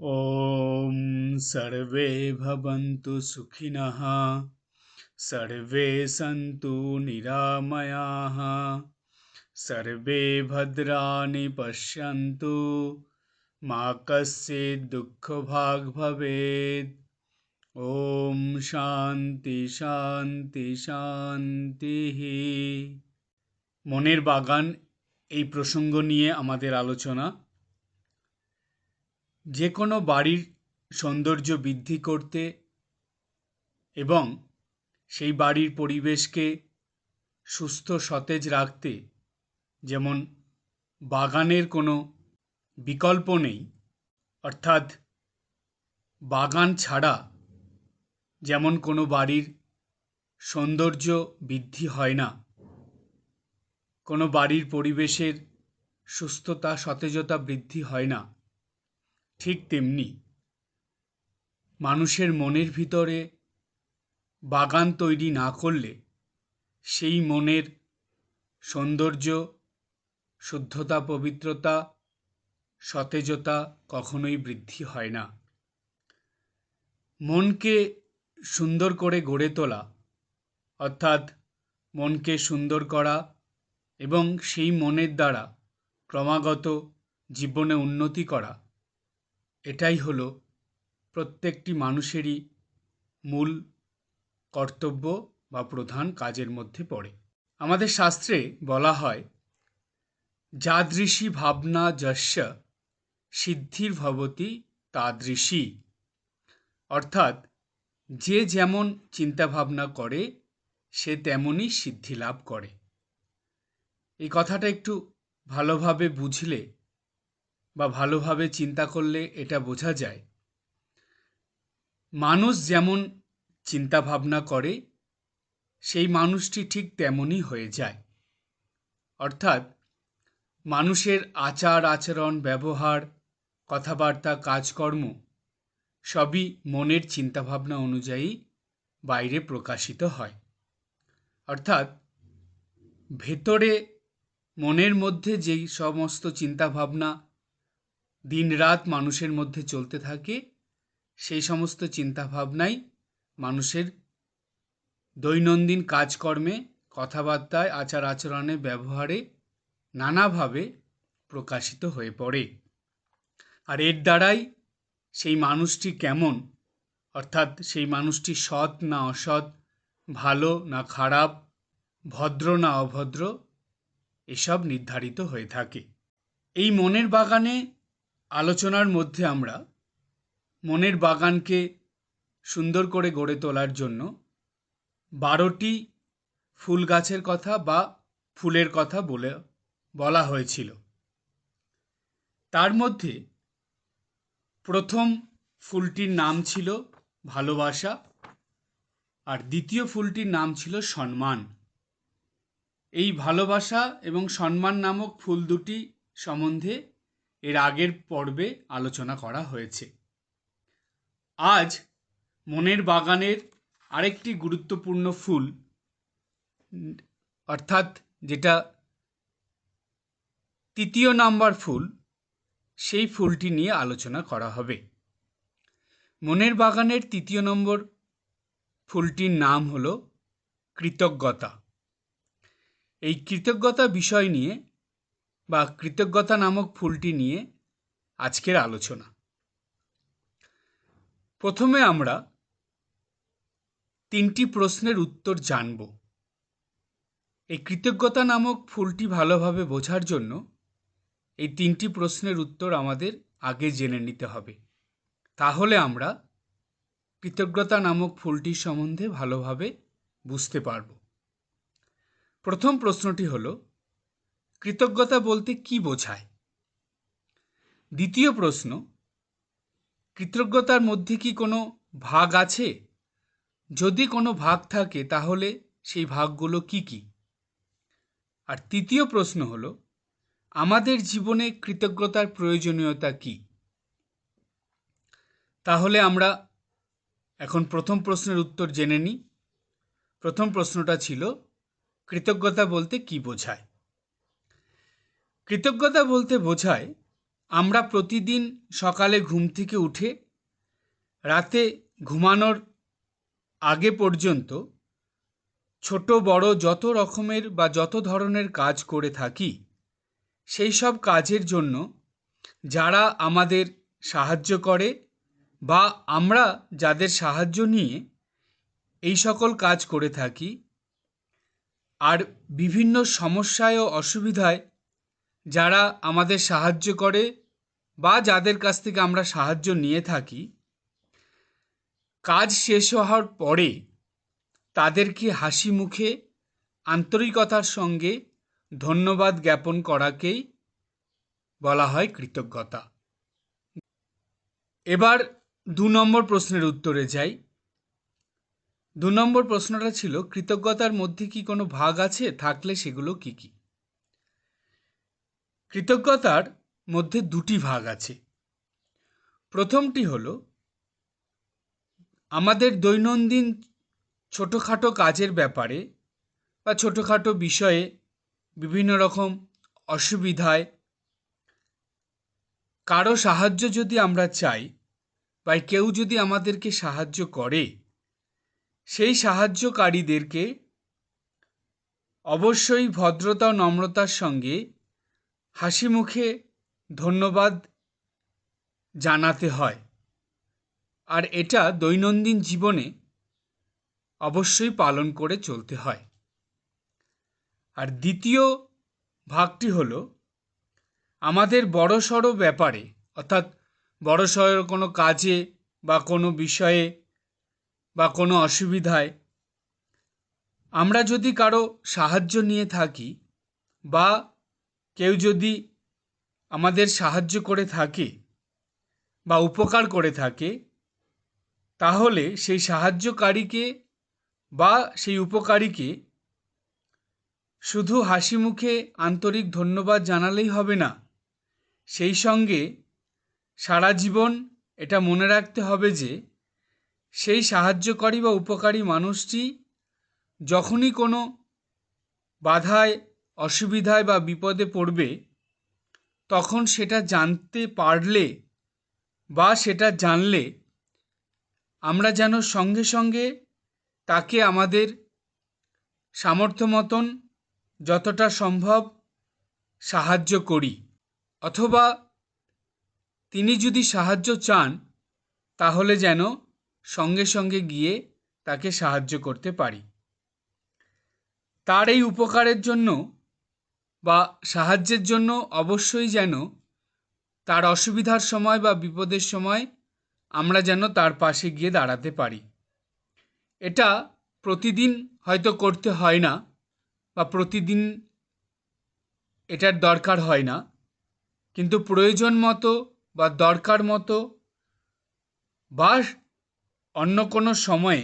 ॐ सर्वे भवन्तु सुखिनः सर्वे सन्तु निरामयाः सर्वे भद्राणि पश्यन्तु मा कश्चित् दुःखभाग् भवेत् ॐ শান্তি শান্তি শান্তিः মনের বাগান এই প্রসঙ্গ নিয়ে আমাদের আলোচনা যে কোনো বাড়ির সৌন্দর্য বৃদ্ধি করতে এবং সেই বাড়ির পরিবেশকে সুস্থ সতেজ রাখতে, যেমন বাগানের কোনো বিকল্প নেই, অর্থাৎ বাগান ছাড়া যেমন কোনো বাড়ির সৌন্দর্য বৃদ্ধি হয় না, কোনো বাড়ির পরিবেশের সুস্থতা, সতেজতা বৃদ্ধি হয় না। ঠিক তেমনি মানুষের মনের ভিতরে বাগান তৈরি না করলে সেই মনের সৌন্দর্য, শুদ্ধতা, পবিত্রতা, সতেজতা কখনোই বৃদ্ধি হয় না। মনকে সুন্দর করে গড়ে তোলা, অর্থাৎ মনকে সুন্দর করা এবং সেই মনের দ্বারা ক্রমাগত জীবনে উন্নতি করা এটাই হলো প্রত্যেকটি মানুষেরই মূল কর্তব্য বা প্রধান কাজের মধ্যে পড়ে। আমাদের শাস্ত্রে বলা হয়, যাদৃশী ভাবনা যস্য সিদ্ধির ভবতি তাদৃশী। অর্থাৎ, যে যেমন চিন্তাভাবনা করে, সে তেমনই সিদ্ধি লাভ করে। এই কথাটা একটু ভালোভাবে বুঝলে বা ভালোভাবে চিন্তা করলে এটা বোঝা যায়। মানুষ যেমন চিন্তা ভাবনা করে, সেই মানুষটি ঠিক তেমনই হয়ে যায়। অর্থাৎ মানুষের আচার, আচরণ, ব্যবহার, কথাবার্তা, কাজকর্ম সবই মনের চিন্তাভাবনা অনুযায়ী বাইরে প্রকাশিত হয়। অর্থাৎ ভেতরে মনের মধ্যে যেই সমস্ত চিন্তাভাবনা দিনরাত মানুষের মধ্যে চলতে থাকে, সেই সমস্ত চিন্তাভাবনাই মানুষের দৈনন্দিন কাজকর্মে, কথাবার্তায় আচার আচরণে ব্যবহারে নানাভাবে প্রকাশিত হয়ে পড়ে। আর এর দ্বারাই সেই মানুষটি কেমন? অর্থাৎ সেই মানুষটি সৎ না অসৎ, ভালো না খারাপ, ভদ্র না অভদ্র, এসব নির্ধারিত হয়ে থাকে। এই মনের বাগানে আলোচনার মধ্যে আমরা মনের বাগানকে সুন্দর করে গড়ে তোলার জন্য বারোটি ফুল গাছের কথা বা ফুলের কথা বলে, বলা হয়েছিল। তার মধ্যে প্রথম ফুলটির নাম ছিল ভালোবাসা আর দ্বিতীয় ফুলটির নাম ছিল সম্মান। এই ভালোবাসা এবং সম্মান নামক ফুল দুটি সম্বন্ধে এর আগের পর্বে আলোচনা করা হয়েছে। আজ মনের বাগানের আরেকটি গুরুত্বপূর্ণ ফুল, অর্থাৎ যেটা তৃতীয় নাম্বার ফুল, সেই ফুলটি নিয়ে আলোচনা করা হবে। মনের বাগানের তৃতীয় নম্বর ফুলটির নাম হল কৃতজ্ঞতা। এই কৃতজ্ঞতা বিষয় নিয়ে বা কৃতজ্ঞতা নামক ফুলটি নিয়ে আজকের আলোচনা। প্রথমে আমরা তিনটি প্রশ্নের উত্তর জানব। এই কৃতজ্ঞতা নামক ফুলটি ভালোভাবে বোঝার জন্য এই তিনটি প্রশ্নের উত্তর আমাদের আগে জেনে নিতে হবে। তাহলে আমরা কৃতজ্ঞতা নামক ফুলটির সম্বন্ধে ভালোভাবে বুঝতে পারব। প্রথম প্রশ্নটি হল কৃতজ্ঞতা বলতে কি বোঝায়? দ্বিতীয় প্রশ্ন, কৃতজ্ঞতার মধ্যে কি কোনো ভাগ আছে? যদি কোনো ভাগ থাকে, তাহলে সেই ভাগগুলো কি কি? আর তৃতীয় প্রশ্ন হলো, আমাদের জীবনে কৃতজ্ঞতার প্রয়োজনীয়তা কি? তাহলে আমরা এখন প্রথম প্রশ্নের উত্তর জেনে নিই। প্রথম প্রশ্নটা ছিল, কৃতজ্ঞতা বলতে কি বোঝায়? কৃতজ্ঞতা বলতে বোঝায়, আমরা প্রতিদিন সকালে ঘুম থেকে উঠে, রাতে ঘুমানোর আগে পর্যন্ত ছোট, বড় যত রকমের বা যত ধরনের কাজ করে থাকি, সেই সব কাজের জন্য যারা আমাদের সাহায্য করে বা আমরা যাদের সাহায্য নিয়ে এই সকল কাজ করে থাকি, আর বিভিন্ন সমস্যায় ও অসুবিধায় যারা আমাদের সাহায্য করে বা যাদের কাছ থেকে আমরা সাহায্য নিয়ে থাকি, কাজ শেষ হওয়ার পরে তাদেরকে হাসি মুখে, আন্তরিকতার সঙ্গে ধন্যবাদ জ্ঞাপন করাকেই বলা হয় কৃতজ্ঞতা। এবার দু নম্বর প্রশ্নের উত্তরে যাই। দু নম্বর প্রশ্নটা ছিল, কৃতজ্ঞতার মধ্যে কি কোনো ভাগ আছে? থাকলে সেগুলো কি কি? কৃতজ্ঞতার মধ্যে দুটি ভাগ আছে। প্রথমটি হলো, আমাদের দৈনন্দিন ছোটোখাটো কাজের ব্যাপারে বা ছোটোখাটো বিষয়ে বিভিন্ন রকম অসুবিধায় কারও সাহায্য যদি আমরা চাই বা কেউ যদি আমাদেরকে সাহায্য করে, সেই সাহায্যকারীদেরকে অবশ্যই ভদ্রতা ও নম্রতার সঙ্গে হাসি মুখে ধন্যবাদ জানাতে হয়। আর এটা দৈনন্দিন জীবনে অবশ্যই পালন করে চলতে হয়। আর দ্বিতীয় ভাগটি হলো, আমাদের বড়সড় ব্যাপারে, অর্থাৎ বড় বড়সড় কোনো কাজে বা কোনো বিষয়ে বা কোনো অসুবিধায়, আমরা যদি কারও সাহায্য নিয়ে থাকি বা কেউ যদি আমাদের সাহায্য করে থাকে বা উপকার করে থাকে, তাহলে সেই সাহায্যকারীকে বা সেই উপকারীকে শুধু হাসি মুখে আন্তরিক ধন্যবাদ জানালেই হবে না, সেই সঙ্গে সারা জীবন এটা মনে রাখতে হবে যে সেই সাহায্যকারী বা উপকারী মানুষটি যখনই কোনো বাধায় অসুবিধায় বা বিপদে পড়বে, তখন সেটা জানতে পারলে বা সেটা জানলে আমরা যেন সঙ্গে সঙ্গে তাকে আমাদের সামর্থ্য মতন যতটা সম্ভব সাহায্য করি। অথবা তিনি যদি সাহায্য চান, তাহলে যেন সঙ্গে সঙ্গে গিয়ে তাকে সাহায্য করতে পারি। তার এই উপকারের জন্য বা সাহায্যের জন্য অবশ্যই যেন তার অসুবিধার সময় বা বিপদের সময় আমরা যেন তার পাশে গিয়ে দাঁড়াতে পারি। এটা প্রতিদিন হয়তো করতে হয় না বা প্রতিদিন এটার দরকার হয় না। কিন্তু প্রয়োজন মতো বা দরকার মতো বা অন্য কোনো সময়ে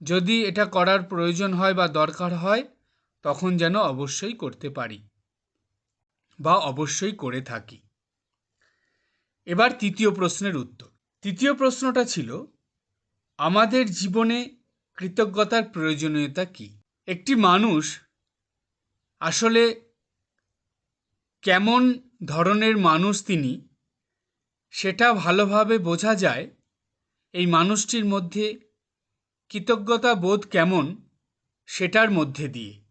যদি এটা করার প্রয়োজন হয় বা দরকার হয় তখন যেন অবশ্যই করতে পারি বা অবশ্যই করে থাকি। এবার তৃতীয় প্রশ্নের উত্তর। তৃতীয় প্রশ্নটা ছিল, আমাদের জীবনে কৃতজ্ঞতার প্রয়োজনীয়তা কী? একটি মানুষ আসলে কেমন ধরনের মানুষ তিনি, সেটা ভালোভাবে বোঝা যায়। এই মানুষটির মধ্যে কৃতজ্ঞতা বোধ কেমন, সেটার মধ্যে দিয়ে।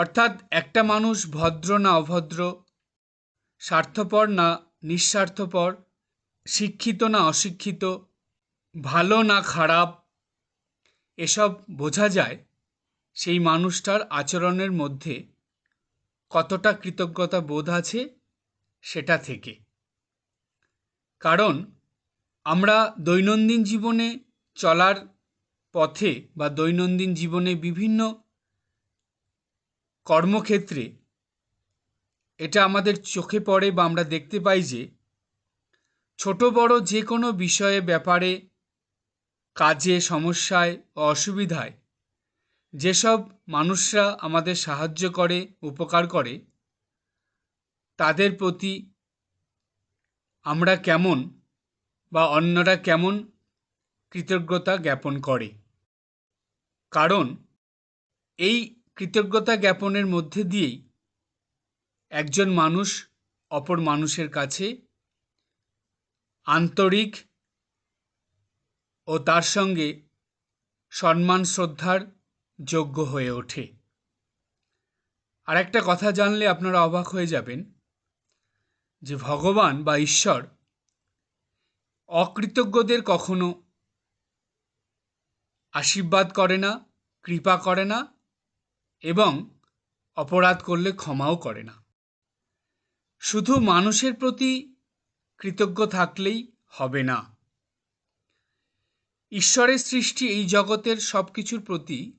অর্থাৎ একটা মানুষ ভদ্র না অভদ্র, স্বার্থপর না নিঃস্বার্থপর, শিক্ষিত না অশিক্ষিত, ভালো না খারাপ, এসব বোঝা যায় সেই মানুষটার আচরণের মধ্যে কতটা কৃতজ্ঞতা বোধ আছে সেটা থেকে। কারণ আমরা দৈনন্দিন জীবনে চলার পথে বা দৈনন্দিন জীবনে বিভিন্ন কর্মক্ষেত্রে এটা আমাদের চোখে পড়ে বা আমরা দেখতে পাই যে ছোট বড় যে কোনো বিষয়ে, ব্যাপারে, কাজে, সমস্যায়, অসুবিধায় যেসব মানুষরা আমাদের সাহায্য করে, উপকার করে, তাদের প্রতি আমরা কেমন বা অন্যরা কেমন কৃতজ্ঞতা জ্ঞাপন করে। কারণ এই কৃতজ্ঞতা জ্ঞাপনের মধ্যে দিয়েই একজন মানুষ অপর মানুষের কাছে আন্তরিক ও তার সঙ্গে সম্মান, শ্রদ্ধার যোগ্য হয়ে ওঠে। আর একটা কথা জানলে আপনারা অবাক হয়ে যাবেন যে ভগবান বা ঈশ্বর অকৃতজ্ঞদের কখনো আশীর্বাদ করে না, কৃপা করে না এবং অপরাধ করলে ক্ষমাও করে না। শুধু মানুষের প্রতি কৃতজ্ঞ থাকলেই হবে না। ঈশ্বরের সৃষ্টি এই জগতের সব কিছুর প্রতি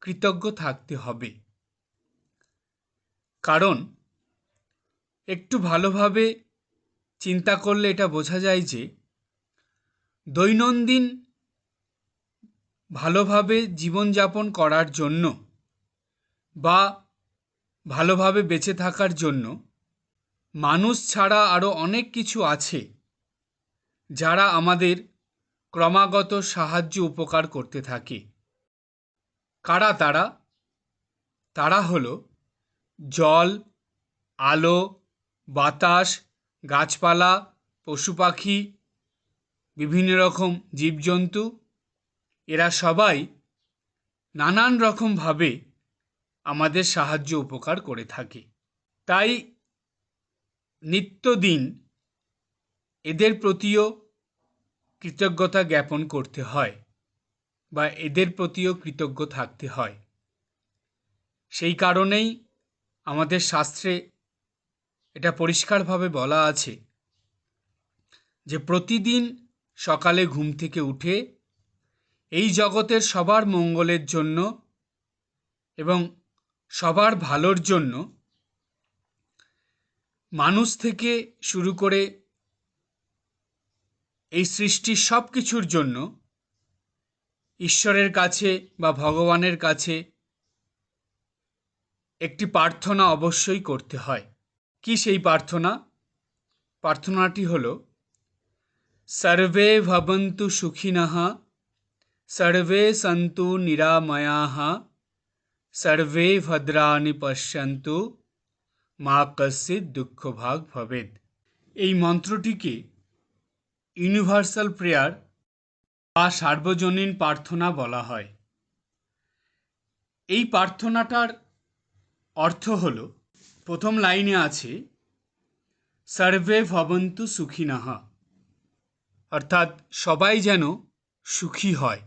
কৃতজ্ঞ থাকতে হবে। কারণ একটু ভালোভাবে চিন্তা করলে এটা বোঝা যায় যে দৈনন্দিন ভালোভাবে জীবনযাপন করার জন্য বা ভালোভাবে বেঁচে থাকার জন্য মানুষ ছাড়া আরও অনেক কিছু আছে যারা আমাদের ক্রমাগত সাহায্য উপকার করতে থাকে। কারা তারা? তারা হলো জল, আলো, বাতাস, গাছপালা, পশু পাখি, বিভিন্ন রকম জীবজন্তু। এরা সবাই নানান রকমভাবে আমাদের সাহায্য উপকার করে থাকে। তাই নিত্যদিন এদের প্রতিও কৃতজ্ঞতা জ্ঞাপন করতে হয় বা এদের প্রতিও কৃতজ্ঞ থাকতে হয়। সেই কারণেই আমাদের শাস্ত্রে এটা পরিষ্কারভাবে বলা আছে যে প্রতিদিন সকালে ঘুম থেকে উঠে এই জগতের সবার মঙ্গলের জন্য এবং সবার ভালোর জন্য মানুষ থেকে শুরু করে এই সৃষ্টির সব কিছুর জন্য ঈশ্বরের কাছে বা ভগবানের কাছে একটি প্রার্থনা অবশ্যই করতে হয়। কি সেই প্রার্থনা? প্রার্থনাটি হল, সর্বে ভবন্তু সুখিনঃ, সর্বে সন্তু নিরাময়াঃ সর্বে ভদ্রাণি পশ্যন্তু মা দুঃখ ভাগ ভবেদ এই মন্ত্রটিকে ইউনিভার্সাল প্রেয়ার বা সার্বজনীন প্রার্থনা বলা হয়। এই প্রার্থনাটার অর্থ হল, প্রথম লাইনে আছে, সর্বে ভবন্তু সুখিনঃ অর্থাৎ সবাই যেন সুখী হয়।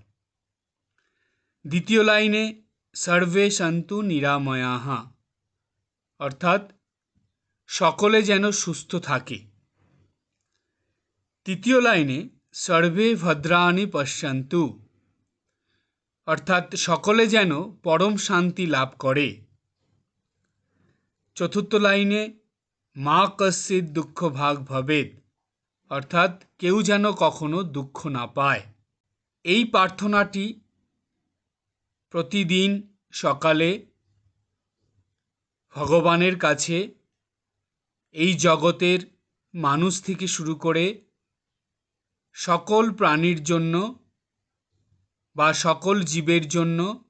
দ্বিতীয় লাইনে সর্বে সন্তু নিরাময়াহা অর্থাৎ সকলে যেন সুস্থ থাকে। তৃতীয় লাইনে, সর্বে ভদ্রাণী পশ্যন্তু। অর্থাৎ সকলে যেন পরম শান্তি লাভ করে। চতুর্থ লাইনে, মা কশ্চিৎ দুঃখ ভাগ ভবেদ অর্থাৎ কেউ যেন কখনো দুঃখ না পায়। এই প্রার্থনাটি প্রতিদিন সকালে ভগবানের কাছে এই জগতের মানুষ থেকে শুরু করে সকল প্রাণীর জন্য বা সকল জীবের জন্য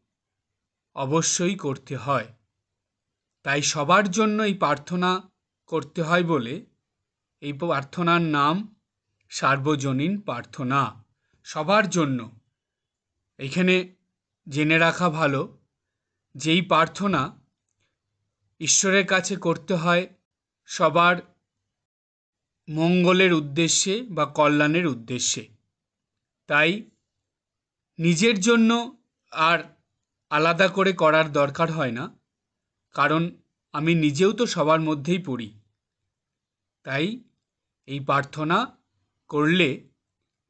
অবশ্যই করতে হয়। তাই সবার জন্য এই প্রার্থনা করতে হয় বলে এই প্রার্থনার নাম সার্বজনীন প্রার্থনা। সবার জন্য। এখানে জেনে রাখা ভালো, যেই প্রার্থনা ঈশ্বরের কাছে করতে হয় সবার মঙ্গলের উদ্দেশ্যে বা কল্যাণের উদ্দেশ্যে। তাই নিজের জন্য আর আলাদা করে করার দরকার হয় না, কারণ আমি নিজেও তো সবার মধ্যেই পড়ি। তাই এই প্রার্থনা করলে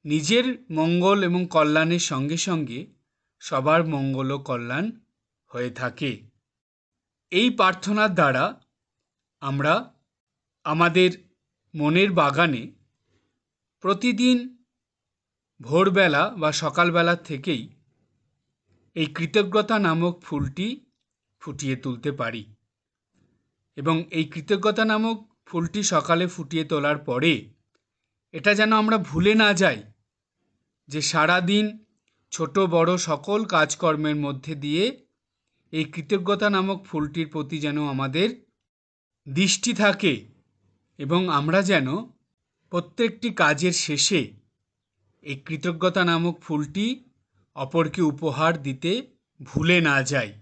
নিজের মঙ্গল এবং কল্যাণের সঙ্গে সঙ্গে সবার মঙ্গল ও কল্যাণ হয়ে থাকে। এই প্রার্থনার দ্বারা আমরা আমাদের মনের বাগানে প্রতিদিন ভোরবেলা বা সকালবেলা থেকেই এই কৃতজ্ঞতা নামক ফুলটি ফুটিয়ে তুলতে পারি এবং এই কৃতজ্ঞতা নামক ফুলটি সকালে ফুটিয়ে তোলার পরে এটা যেন আমরা ভুলে না যাই যে সারাদিন ছোট বড় সকল কাজকর্মের মধ্যে দিয়ে এই কৃতজ্ঞতা নামক ফুলটির প্রতি যেন আমাদের দৃষ্টি থাকে এবং আমরা যেন প্রত্যেকটি কাজের শেষে এই কৃতজ্ঞতা নামক ফুলটি অপরকে উপহার দিতে ভুলে না যাই।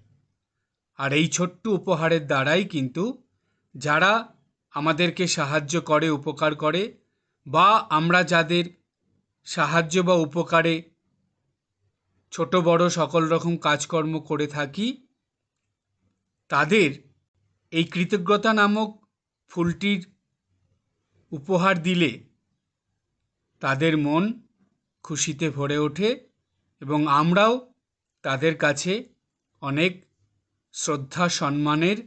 আর এই ছোট্ট উপহারের দ্বারাই কিন্তু যারা আমাদেরকে সাহায্য করে, উপকার করে বা আমরা যাদের সাহায্য বা উপকারে ছোট বড় সকল রকম কাজকর্ম করে থাকি। তাদের এই কৃতজ্ঞতা নামক ফুলটির উপহার দিলে তাদের মন খুশিতে ভরে ওঠে এবং আমরাও তাদের কাছে অনেক শ্রদ্ধা, সম্মানের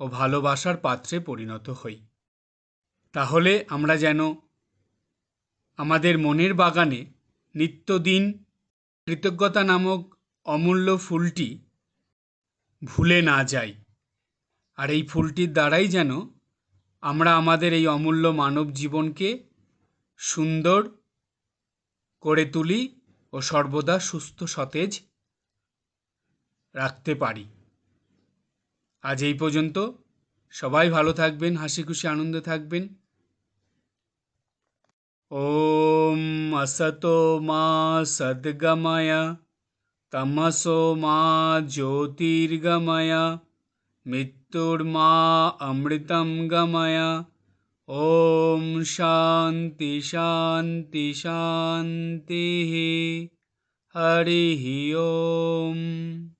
ও ভালোবাসার পাত্রে পরিণত হই। তাহলে আমরা যেন আমাদের মনের বাগানে নিত্যদিন কৃতজ্ঞতা নামক অমূল্য ফুলটি ভুলে না যাই। আর এই ফুলটির দ্বারাই যেন আমরা আমাদের এই অমূল্য মানব জীবনকে সুন্দর করে তুলি ও সর্বদা সুস্থ সতেজ রাখতে পারি। আজ এই পর্যন্ত সবাই ভালো থাকবেন হাসি খুশি আনন্দে থাকবেন। ॐ असतो मा सद्गमय तमसो मा ज्योतिर्गमय मित्रुर्मा अमृतं गमय। ॐ शान्ति शान्ति शान्तिः। हरिः ओम्।